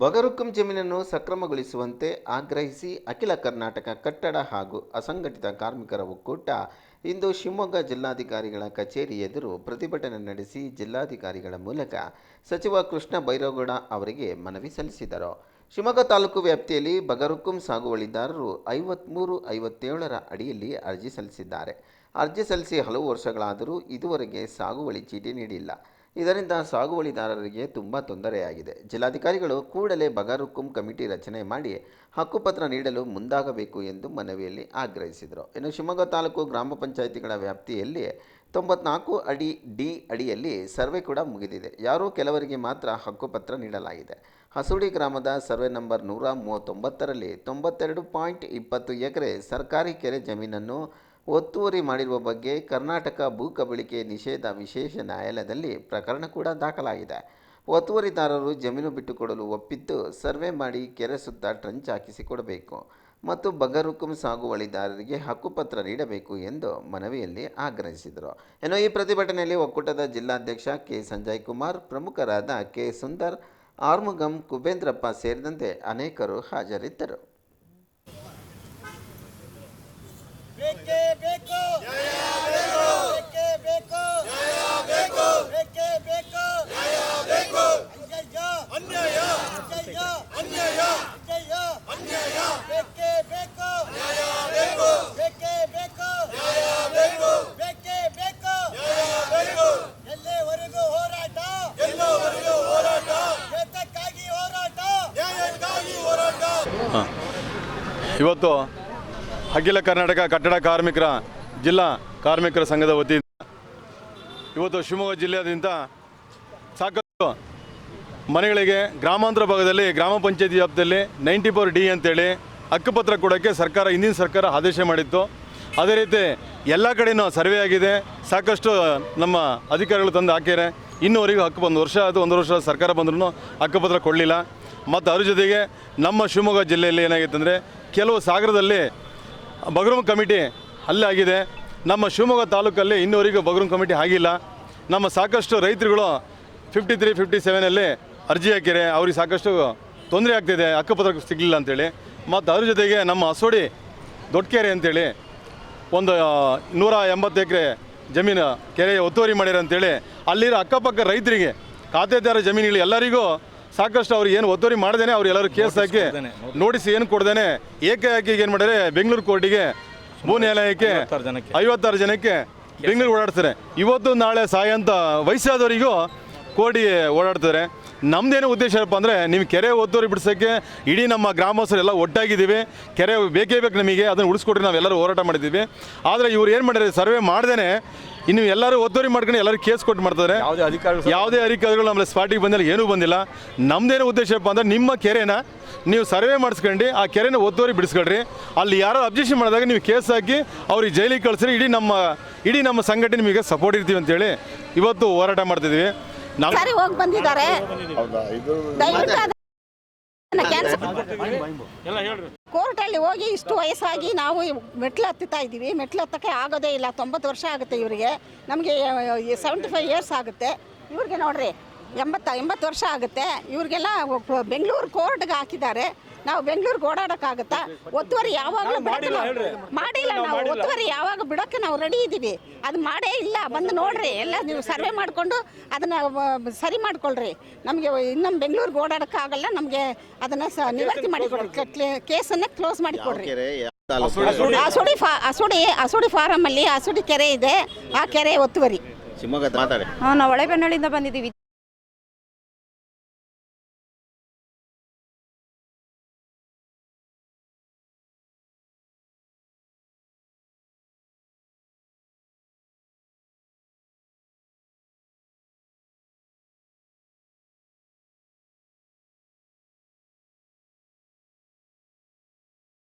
ಬಗರುಕ್ಕಂ ಜಮೀನನ್ನು ಸಕ್ರಮಗೊಳಿಸುವಂತೆ ಆಗ್ರಹಿಸಿ ಅಖಿಲ ಕರ್ನಾಟಕ ಕಟ್ಟಡ ಹಾಗೂ ಅಸಂಘಟಿತ ಕಾರ್ಮಿಕರ ಒಕ್ಕೂಟ ಇಂದು ಶಿವಮೊಗ್ಗ ಜಿಲ್ಲಾಧಿಕಾರಿಗಳ ಕಚೇರಿ ಎದುರು ಪ್ರತಿಭಟನೆ ನಡೆಸಿ ಜಿಲ್ಲಾಧಿಕಾರಿಗಳ ಮೂಲಕ ಸಚಿವ ಕೃಷ್ಣ ಬೈರೇಗೌಡ ಅವರಿಗೆ ಮನವಿ ಸಲ್ಲಿಸಿದರು. ಶಿವಮೊಗ್ಗ ತಾಲೂಕು ವ್ಯಾಪ್ತಿಯಲ್ಲಿ ಬಗರುಕುಂ ಸಾಗುವಳಿದಾರರು ಐವತ್ಮೂರು, ಐವತ್ತೇಳರ ಅಡಿಯಲ್ಲಿ ಅರ್ಜಿ ಸಲ್ಲಿಸಿದ್ದಾರೆ. ಅರ್ಜಿ ಸಲ್ಲಿಸಿ ಹಲವು ವರ್ಷಗಳಾದರೂ ಇದುವರೆಗೆ ಸಾಗುವಳಿ ಚೀಟಿ ನೀಡಿಲ್ಲ. ಇದರಿಂದ ಸಾಗುವಳಿದಾರರಿಗೆ ತುಂಬ ತೊಂದರೆಯಾಗಿದೆ. ಜಿಲ್ಲಾಧಿಕಾರಿಗಳು ಕೂಡಲೇ ಬಗಾರುಕುಂ ಕಮಿಟಿ ರಚನೆ ಮಾಡಿ ಹಕ್ಕುಪತ್ರ ನೀಡಲು ಮುಂದಾಗಬೇಕು ಎಂದು ಮನವಿಯಲ್ಲಿ ಆಗ್ರಹಿಸಿದರು. ಇನ್ನು ಶಿವಮೊಗ್ಗ ತಾಲೂಕು ಗ್ರಾಮ ಪಂಚಾಯಿತಿಗಳ ವ್ಯಾಪ್ತಿಯಲ್ಲಿ ತೊಂಬತ್ನಾಲ್ಕು ಅಡಿ ಡಿ ಅಡಿಯಲ್ಲಿ ಸರ್ವೆ ಕೂಡ ಮುಗಿದಿದೆ. ಯಾರೋ ಕೆಲವರಿಗೆ ಮಾತ್ರ ಹಕ್ಕುಪತ್ರ ನೀಡಲಾಗಿದೆ. ಹಸುಡಿ ಗ್ರಾಮದ ಸರ್ವೆ ನಂಬರ್ ನೂರ ಮೂವತ್ತೊಂಬತ್ತರಲ್ಲಿ ತೊಂಬತ್ತೆರಡು ಪಾಯಿಂಟ್ ಇಪ್ಪತ್ತು ಎಕರೆ ಸರ್ಕಾರಿ ಕೆರೆ ಜಮೀನನ್ನು ಒತ್ತುವರಿ ಮಾಡಿರುವ ಬಗ್ಗೆ ಕರ್ನಾಟಕ ಭೂ ಕಬಳಿಕೆ ನಿಷೇಧ ವಿಶೇಷ ನ್ಯಾಯಾಲಯದಲ್ಲಿ ಪ್ರಕರಣ ಕೂಡ ದಾಖಲಾಗಿದೆ. ಒತ್ತುವರಿದಾರರು ಜಮೀನು ಬಿಟ್ಟುಕೊಡಲು ಒಪ್ಪಿದ್ದು ಸರ್ವೆ ಮಾಡಿ ಕೆರೆ ಸುತ್ತ ಟ್ರಂಚ್ ಹಾಕಿಸಿಕೊಡಬೇಕು ಮತ್ತು ಬಗರುಕುಂ ಸಾಗುವಳಿದಾರರಿಗೆ ಹಕ್ಕುಪತ್ರ ನೀಡಬೇಕು ಎಂದು ಮನವಿಯಲ್ಲಿ ಆಗ್ರಹಿಸಿದರು. ಇನ್ನು ಈ ಪ್ರತಿಭಟನೆಯಲ್ಲಿ ಒಕ್ಕೂಟದ ಜಿಲ್ಲಾಧ್ಯಕ್ಷ ಕೆ. ಸಂಜಯ್ ಕುಮಾರ್, ಪ್ರಮುಖರಾದ ಕೆ. ಸುಂದರ್, ಆರ್ಮುಗಂ ಕುಬೇಂದ್ರಪ್ಪ ಸೇರಿದಂತೆ ಅನೇಕರು ಹಾಜರಿದ್ದರು ಬೇಕೇ ಬೇಕು ಬೇಕೇ ಬೇಕು ಬೇಕೇ ಬೇಕು ಅನ್ಯಾಯ ಅನ್ಯಾಯ. ಅನ್ಯಾಯ. ಅನ್ಯಾಯ. ಅನ್ಯಾಯ ಬೇಕೇ. ಬೇಕು. ಬೇಕೇ ಬೇಕು. ಬೇಕೇ. ಬೇಕು ಎಲ್ಲಿವರೆಗೂ ಹೋರಾಟ. ಎಲ್ಲವರೆಗೂ ಹೋರಾಟ. ವೇತಕ್ಕಾಗಿ ಹೋರಾಟ. ನ್ಯಾಯಕ್ಕಾಗಿ ಹೋರಾಟ. ಇವತ್ತು ಅಖಿಲ ಕರ್ನಾಟಕ ಕಟ್ಟಡ ಕಾರ್ಮಿಕರ ಜಿಲ್ಲಾ ಕಾರ್ಮಿಕರ ಸಂಘದ ವತಿಯಿಂದ ಇವತ್ತು ಶಿವಮೊಗ್ಗ ಜಿಲ್ಲೆಯಾದ್ಯಂತ ಸಾಕಷ್ಟು ಮನೆಗಳಿಗೆ ಗ್ರಾಮಾಂತರ ಭಾಗದಲ್ಲಿ, ಗ್ರಾಮ ಪಂಚಾಯತಿ ವ್ಯಾಪ್ತಿಯಲ್ಲಿ ನೈಂಟಿ ಫೋರ್ ಡಿ ಅಂತೇಳಿ ಹಕ್ಕುಪತ್ರ ಕೊಡೋಕ್ಕೆ ಸರ್ಕಾರ, ಹಿಂದಿನ ಸರ್ಕಾರ ಆದೇಶ ಮಾಡಿತ್ತು. ಅದೇ ರೀತಿ ಎಲ್ಲ ಕಡೆಯೂ ಸರ್ವೆ ಆಗಿದೆ. ಸಾಕಷ್ಟು ನಮ್ಮ ಅಧಿಕಾರಿಗಳು ತಂದು ಹಾಕ್ಯಾರೆ ಇನ್ನೂವರೆಗೂ ಹಕ್ಕು ಒಂದು ವರ್ಷ ಆಯಿತು, ಒಂದು ವರ್ಷ ಸರ್ಕಾರ ಬಂದ್ರೂ ಹಕ್ಕುಪತ್ರ ಕೊಡಲಿಲ್ಲ. ಮತ್ತು ಅದ್ರ ಜೊತೆಗೆ ನಮ್ಮ ಶಿವಮೊಗ್ಗ ಜಿಲ್ಲೆಯಲ್ಲಿ ಏನಾಗಿತ್ತು ಅಂದರೆ ಕೆಲವು ಸಾಗರದಲ್ಲಿ ಬಗರೂಮ್ ಕಮಿಟಿ ಅಲ್ಲಿ ಆಗಿದೆ. ನಮ್ಮ ಶಿವಮೊಗ್ಗ ತಾಲೂಕಲ್ಲಿ ಇನ್ನೂವರೆಗೂ ಬಗರೂಮ್ ಕಮಿಟಿ ಆಗಿಲ್ಲ. ನಮ್ಮ ಸಾಕಷ್ಟು ರೈತರುಗಳು ಫಿಫ್ಟಿ ತ್ರೀ ಫಿಫ್ಟಿ ಸೆವೆನಲ್ಲಿ ಅರ್ಜಿ ಹಾಕಿದರೆ ಅವ್ರಿಗೆ ಸಾಕಷ್ಟು ತೊಂದರೆ ಆಗ್ತಿದೆ ಹಕ್ಕುಪತ್ರ ಸಿಗಲಿಲ್ಲ ಅಂತೇಳಿ. ಮತ್ತು ಅದ್ರ ಜೊತೆಗೆ ನಮ್ಮ ಹಸೋಡಿ ದೊಡ್ಡಕೆರೆ ಅಂತೇಳಿ ಒಂದು ನೂರ ಎಂಬತ್ತು ಎಕರೆ ಜಮೀನು ಕೆರೆ ಒತ್ತುವರಿ ಮಾಡ್ಯಾರ ಅಂತೇಳಿ. ಅಲ್ಲಿರೋ ಅಕ್ಕಪಕ್ಕ ರೈತರಿಗೆ ಖಾತೆದಾರ ಜಮೀನುಗಳು ಎಲ್ಲರಿಗೂ ಸಾಕಷ್ಟು ಅವ್ರು ಏನು ಒತ್ತುವರಿ ಮಾಡ್ದೇನೆ ಅವ್ರು ಎಲ್ಲರೂ ಕೇಸ್ ಹಾಕಿ ನೋಟಿಸ್ ಏನು ಕೊಡ್ದೇನೆ ಏಕಾಏಕಿ ಏನು ಮಾಡಿದ್ರೆ ಬೆಂಗಳೂರು ಕೋರ್ಟಿಗೆ ಭೂ ನ್ಯಾಯಾಲಯಕ್ಕೆ ಐವತ್ತಾರು ಜನಕ್ಕೆ ಬೆಂಗಳೂರು ಓಡಾಡ್ತಾರೆ. ಇವತ್ತು ನಾಳೆ ಸಾಯಂತ ವಯಸ್ಸಾದವರಿಗೂ ಕೋರ್ಟಿಗೆ ಓಡಾಡ್ತಾರೆ. ನಮ್ದೇನು ಉದ್ದೇಶ ಏನಪ್ಪ ಅಂದರೆ ನೀವು ಕೆರೆ ಒತ್ತುವರಿ ಬಿಡಿಸೋಕ್ಕೆ ಇಡೀ ನಮ್ಮ ಗ್ರಾಮಸ್ಥರೆಲ್ಲ ಒಟ್ಟಾಗಿದ್ದೀವಿ. ಕೆರೆ ಬೇಕೇ ಬೇಕು ನಮಗೆ ಅದನ್ನು ಉಳಿಸ್ಕೊಟ್ರೆ ನಾವೆಲ್ಲರೂ ಹೋರಾಟ ಮಾಡಿದ್ದೀವಿ. ಆದರೆ ಇವ್ರು ಏನು ಮಾಡಿದ್ರೆ ಸರ್ವೆ ಮಾಡ್ದೇನೆ ಇನ್ನು ಎಲ್ಲರೂ ಒತ್ತುವರಿ ಮಾಡ್ಕೊಂಡು ಎಲ್ಲರೂ ಕೇಸ್ ಕೊಟ್ಟು ಮಾಡ್ತಾರೆ ಯಾವುದೇ ಅಧಿಕಾರಿಗಳು ಯಾವುದೇ ಅಧಿಕಾರಿಗಳು ನಮ್ಮ ಸ್ಪಾಟಿಗೆ ಬಂದಿಲ್ಲ ಏನೂ ಬಂದಿಲ್ಲ. ನಮ್ದೇನು ಉದ್ದೇಶಪ್ಪ ಅಂದರೆ ನಿಮ್ಮ ಕೆರೆನ ನೀವು ಸರ್ವೆ ಮಾಡಿಸ್ಕೊಂಡು ಆ ಕೆರೆನ ಒತ್ತುವರಿ ಬಿಡಿಸ್ಕೊಳ್ರಿ. ಅಲ್ಲಿ ಯಾರೋ ಅಬ್ಜೆಕ್ಷನ್ ಮಾಡಿದಾಗ ನೀವು ಕೇಸ್ ಹಾಕಿ ಅವ್ರಿಗೆ ಜೈಲಿಗೆ ಕಳಿಸ್ರಿ ಇಡೀ ನಮ್ಮ ಇಡೀ ನಮ್ಮ ಸಂಘಟನೆ ನಿಮಗೆ ಸಪೋರ್ಟ್ ಇರ್ತೀವಿ ಅಂತೇಳಿ ಇವತ್ತು ಹೋರಾಟ ಮಾಡ್ತಿದ್ದೀವಿ. ನಾವು ಸರಿ ಹೋಗಿ ಬಂದಿದ್ದಾರೆ. ದಯವಿಟ್ಟು ಅದನ್ನ ಕ್ಯಾನ್ಸಲ್ ಕೋರ್ಟಲ್ಲಿ ಹೋಗಿ ಇಷ್ಟು ವಯಸ್ಸಾಗಿ ನಾವು ಮೆಟ್ಲು ಹತ್ತುತ್ತಾ ಇದ್ದೀವಿ. ಮೆಟ್ಲು ಹತ್ತಕ್ಕೆ ಆಗೋದೇ ಇಲ್ಲ. ತೊಂಬತ್ತು ವರ್ಷ ಆಗುತ್ತೆ ಇವರಿಗೆ. ನಮಗೆ ಸೆವೆಂಟಿ ಫೈವ್ ಇಯರ್ಸ್ ಆಗುತ್ತೆ. ಇವ್ರಿಗೆ ನೋಡ್ರಿ ಎಂಬತ್ತ ಎಂಬತ್ತು ವರ್ಷ ಆಗುತ್ತೆ. ಇವ್ರಿಗೆಲ್ಲ ಬೆಂಗಳೂರು ಕೋರ್ಟ್ಗೆ ಹಾಕಿದ್ದಾರೆ. ನಾವು ಬೆಂಗಳೂರಿಗೆ ಓಡಾಡೋಕ್ಕಾಗುತ್ತಾ? ಒತ್ತುವರಿ ಯಾವಾಗಲೂ ಬಿಡಲ್ಲ ನಾವು ಮಾಡಿಲ್ಲ ನಾವು ಒತ್ತುವರಿ ಯಾವಾಗ ಬಿಡೋಕ್ಕೆ ನಾವು ರೆಡಿ ಇದ್ದೀವಿ ಅದು ಮಾಡೇ ಇಲ್ಲ. ಬಂದು ನೋಡ್ರಿ. ಎಲ್ಲ ನೀವು ಸರ್ವೆ ಮಾಡಿಕೊಂಡು ಅದನ್ನು ಸರಿ ಮಾಡ್ಕೊಳ್ರಿ. ನಮಗೆ ಇನ್ನೊಮ್ಮೆ ಬೆಂಗಳೂರಿಗೆ ಓಡಾಡೋಕ್ಕಾಗಲ್ಲ. ನಮಗೆ ಅದನ್ನು ಸ ನಿವರ್ತಿ ಮಾಡಿಕೊಡ್ರಿ. ಕೇಸನ್ನು ಕ್ಲೋಸ್ ಮಾಡಿಕೊಡ್ರಿ. ಅಸುಡಿ ಫಾ ಅಸುಡಿ ಅಸುಡಿ ಫಾರಮಲ್ಲಿ ಅಸುಡಿ ಕೆರೆ ಇದೆ. ಆ ಕೆರೆ ಒತ್ತುವರಿ. ಶಿವಮೊಗ್ಗ ಮಾತಾಡಿ. ಹಾಂ ನಾವು ಹೊಳೆಬೆನ್ನಳಿಂದ ಬಂದಿದ್ದೀವಿ.